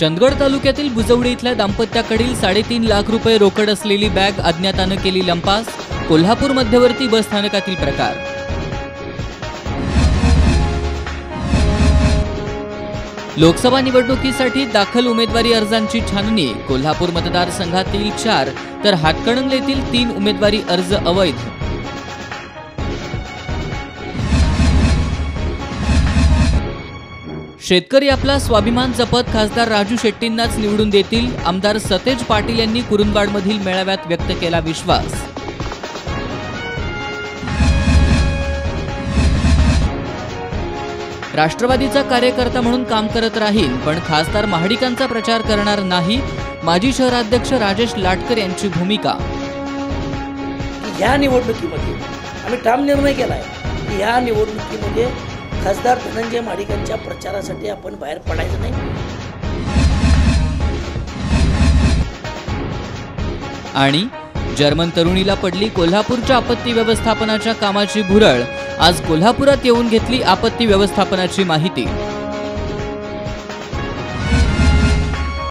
चंदगड तालुक्यातील बुजवडी इथल्या दाम्पत्याकडील साडेतीन लाख रुपये रोकड असलेली बॅग अज्ञातानं केली लंपास कोल्हापूर मध्यवर्ती बस स्थानकातील प्रकार. लोकसभा निवडणुकीसाठी दाखल उमेदवारी अर्जांची छाननी कोल्हापूर मतदारसंघातील चार तर हातकणंगलेतील तीन उमेदवारी अर्ज अवैध. शेतकरी आपला स्वाभिमान जपत खासदार राजू शेट्टींनाच निवडून देतील. आमदार सतेज पाटील यांनी कुरुंदवाडमधील मेळाव्यात व्यक्त केला विश्वास. राष्ट्रवादीचा कार्यकर्ता म्हणून काम करत राहील पण खासदार महाडिकांचा प्रचार करणार नाही माजी शहराध्यक्ष राजेश लाटकर यांची भूमिका. या निवडणुकीमध्ये आम्ही ठाम निर्णय केला आहे की या निवडणुकीमध्ये खासदार धनंजय माडिकांच्या प्रचारासाठी आपण बाहेर पडायचं नाही. आणि जर्मन तरुणीला पडली कोल्हापूरच्या आपत्ती व्यवस्थापनाच्या कामाची भुरळ. आज कोल्हापुरात येऊन घेतली आपत्ती व्यवस्थापनाची माहिती.